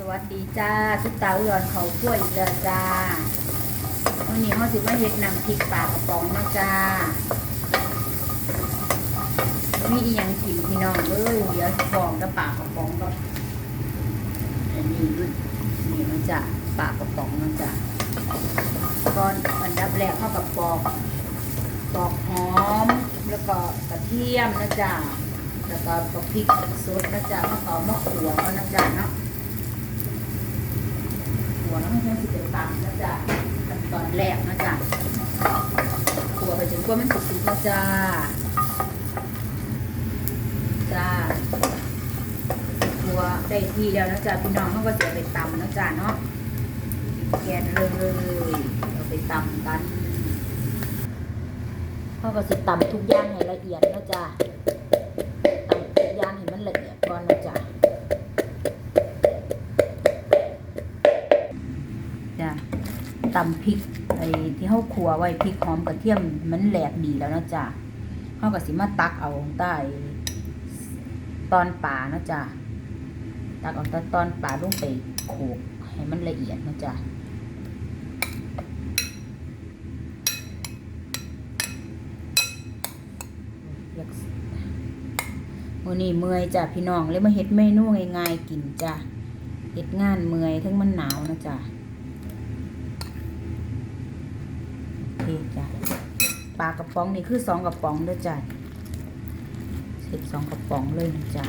สวัสดีจ้าทุกตาอุดรเขาขั้วอีกแล้วจ้าวันนี้เขาสิมาเฮ็ดน้ำพริกปลากระป๋องนะจ้ามีอีหยังกินพี่น้องเอ้ยเดี๋ยวบอกกับปลากระป๋องกับอันนี้ด้วยนี่เนาะจ้าปลากระป๋องเนาะจ้าก่อนอันดับแรกเข้ากับปอกปอกหอมแล้วก็กระเทียมนะจ้าแล้วก็ปอกพริกสดนะจ้าแล้วก็มะขวก็นะจ้าเนาะ มันสิเป็นตังนะจ๊ะขั้นตอนแรกนะจ๊ะขัวไปจนกว่ามันสุกๆนะจ๊ะจ้าขัวได้ที่แล้วนะจ๊ะพี่น้องเขาก็จะเอาไปตำนะจ๊ะเนาะแกนเลยเราไปตำกันเขาก็จะตำทุกอย่างให้ละเอียดนะจ๊ะตำทุกอย่างให้มันละเอียดก่อนนะจ๊ะ ตำพริกไอ้ที่เฮาขัวไว้พริกหอมกระเทียมมันแหลกดีแล้วนะจ๊ะเฮาก็สิมาตักเอาใต้ตอนป่านะจ๊ะตักเอาแต่ตอนป่าลงไปโขลกให้มันละเอียดนะจ๊ะมื้อนี้เมื่อยจ้ะพี่น้องเลยมาเฮ็ดเมนูง่ายๆกินจ้ะเฮ็ดงานเมื่อยทั้งมันหนาวนะจ๊ะ โอเคจ้ะ ปลากระป๋องนี่คือสองกระป๋องด้วยจ้ะเสร็จสองกระป๋องเลยนะจ้ะ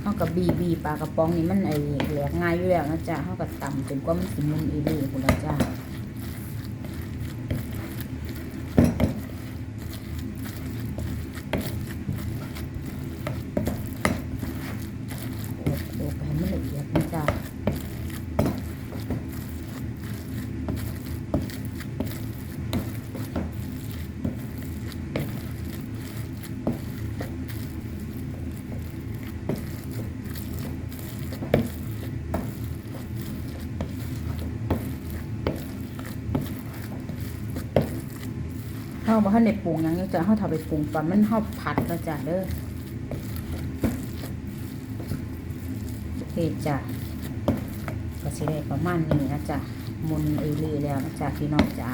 เขากับบีบีปลากระป๋องนี่มันไอแหลกง่ายอยู่แล้วนะจ้ะเขากับต่ำจนกว่ามันสิมุนอีเล่หมดแล้วจ้ะโขลกโขลกให้มันละเอียดนะจ้ะ เฮา บ่ทันได้ปรุงหยังจ้ะเฮาถ้าไปปรุงตอนมันเฮาผัดแล้วจ้ะเด้อโอเคจ้ะก็สิได้ประมาณนี้นะจ้ะมุนเอเล่แล้วนะจ้ะพี่น้องจ้ะ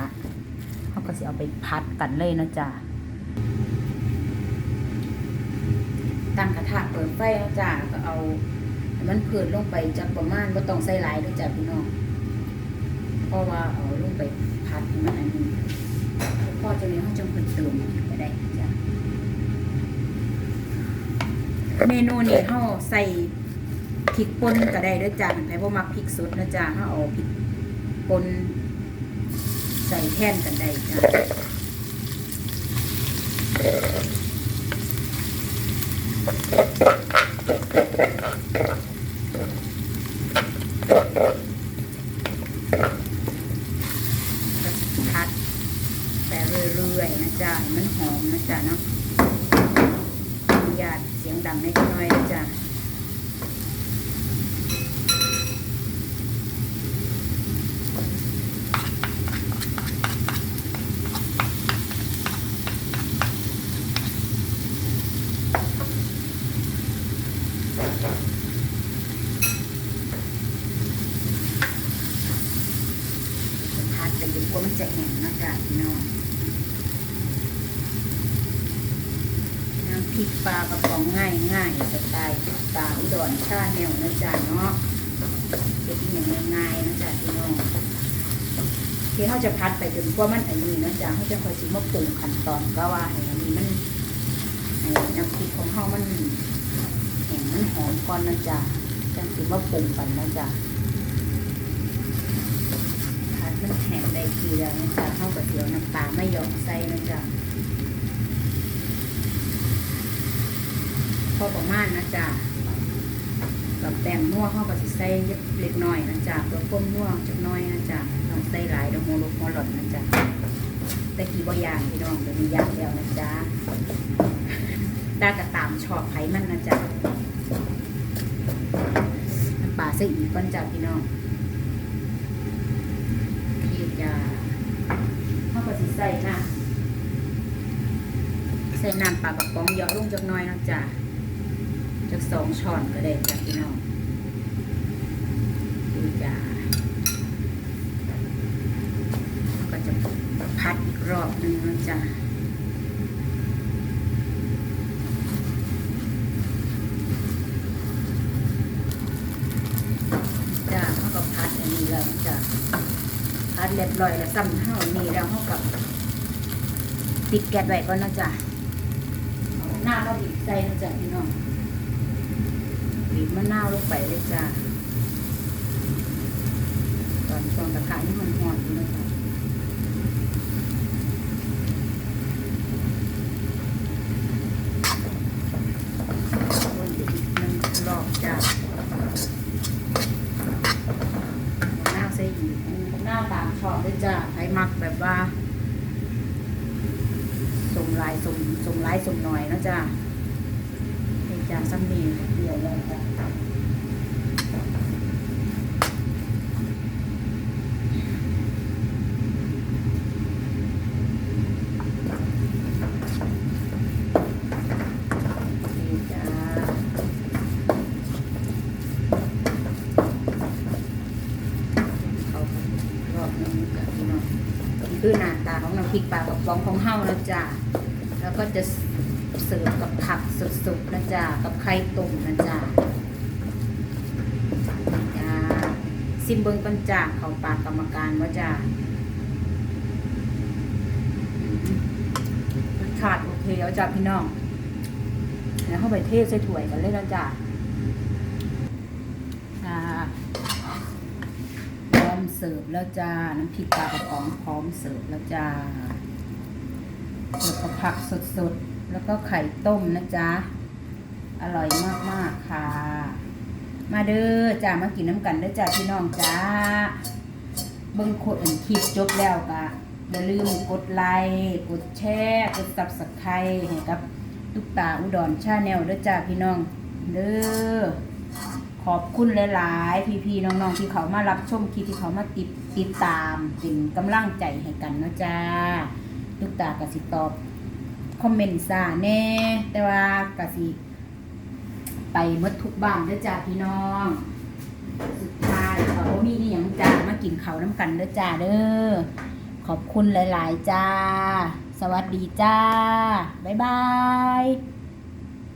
เฮาก็สิเอาไปผัดกันเลยนะจ้ะตั้งกระทะเปิดไฟนะจ้ะก็เอามันเผือดลงไปจักประมาณบ่ต้องใส่หลายด้อจ้ะพี่น้องเพราะว่าเอาลงไปผัดให้มันอันนี้ พ่อจะเลี้ยงจงเพิ่มเติมก็ได้จ้ะเมนูนี้เขาใส่พริกป่นก็ได้ด้วยจ้ะแต่บ่มักพริกสดนะจ้ะเขาเอาพริกป่นใส่แท่นกันได้จ้ะพัด แต่เรื่อยๆนะจ๊ะมันหอมนะจ๊ะเนาะอนุญาตเสียงดังนิดหน่อยนะจ๊ะพัดไปจนกว่ามันจะ แห้งนะจ๊ะพี่น้องน้ำพริกปลากระป๋องง่ายง่ายสไตล์ตาอุดรชาแนวนะจ๊ะเนาะเป็นอย่างง่ายๆนะจ๊ะพี่น้องที่เขาจะพัดไปจนกว่ามันอันนี้นะจ๊ะเขาจะคอยชิมมาปรุงขั้นตอนก็ว่าให้อันนี้มันให้น้ำพริกของเขามันแห้งมันหอมก่อนนะจ๊ะจังสิมาปรุงกันนะจ๊ะพัดมันแห้งได้ทีแล้วนะจ๊ะข้าวกับเดียวน้ำปลาไม่ยอมใส่นะจ๊ะพอประมาณนะจ๊ะกับแป้งนัวข้าวกับสิใส่เล็กน้อยนะจ๊ะเพื่อเพิ่มนัวจักน้อยนะจ๊ะต้องใส่หลายดอกโมลุกโมหลดนะจ๊ะแต่กี่บ่ยางพี่น้องจะมียางแล้วนะจ๊ะได้กระตามชอบไขมันนะจ๊ะน้ำปลาใส่อีกก่อนจ้ะพี่น้องพี่จ้ะเข้ากับสิ ใส่นะใส่น้ำปลากระป๋องเหยาะลงจากน้อยนะจ๊ะจากสองช้อนก็ได้จ้ะพี่น้องดูจ้ะก็จะพัดอีกรอบนึงนะจ้ะจ้าเขาก็พัดอันนี้แล้วจ้ะพั ดเรียบร้อยแล้วซ้ำเท่านี้แล้วเขากับปิดแก๊สไว้ก่อนนะจ๊ะหน้าเราบีบใส่นะจ๊ะพี่น้องบีบมะนาวลงไปเลยจ้ะตอนช่วงกระทะนี่มันหอนอยู่นะจ๊ะวนอีกหนึ่งรอบจ้ามะนาวใส่อีกมะนาวตามชอบเลยจ้าให้มักแบบว่าสมลายสมสมลายสมหน่อยนะจ้าเด็กจากซัมนีเดียวเลยจ้านี่จ้าเขาก็รอบหนึงจ้ะพี่น้องนี่ คือหน้าตาของน้ำพริกปลากระป๋องของเฮาแล้วจ้ะแล้วก็จะเสิร์ฟกับผักสดๆนะจ๊ะกับไข่ต้มนะจ๊ะจ้าซิมเบิงก่อนจ้าเขาปากกรรมการว่าจ้ารสชาติโอเคแล้วจ้าพี่น้องแล้วเข้าไปเทใส่ถ้วยกันเลยแล้วจ้าจ้าพร้อม เสิร์ฟแล้วจ้า น้ำพริกปลากระป๋องพร้อมเสิร์ฟแล้วจ้าเสิร์ฟกับผักสดๆ แล้วก็ไข่ต้มนะจ๊ะ อร่อยมากๆค่ะ มาเด้อจ้ามากินน้ำกันเด้อจ้าพี่น้องจ้า เบิ่งโคดอันคลิปจบแล้วก็อย่าลืมกดไลค์กดแชร์กดซับสไครต์ให้กับ ตุ๊กตาอุดรชาแนลเด้อจ้าพี่น้อง เด้อ ขอบคุณหลายๆ พี่ๆน้องๆที่เขามารับชมคลิปที่เขามาติดติดตามเป็นกำลังใจให้กันเนาะจ้าลูกตากสิตอบคอมเมนต์ซาแน่ แต่ว่ากสิไปมดทุกบ้านเด้อจ้าพี่น้อง สุดท้ายเขามีนี่ยังจ้ามากินเขาน้ำกันเด้อจ้าเด้อขอบคุณหลาย ๆ จ้า สวัสดีจ้า บ๊ายบาย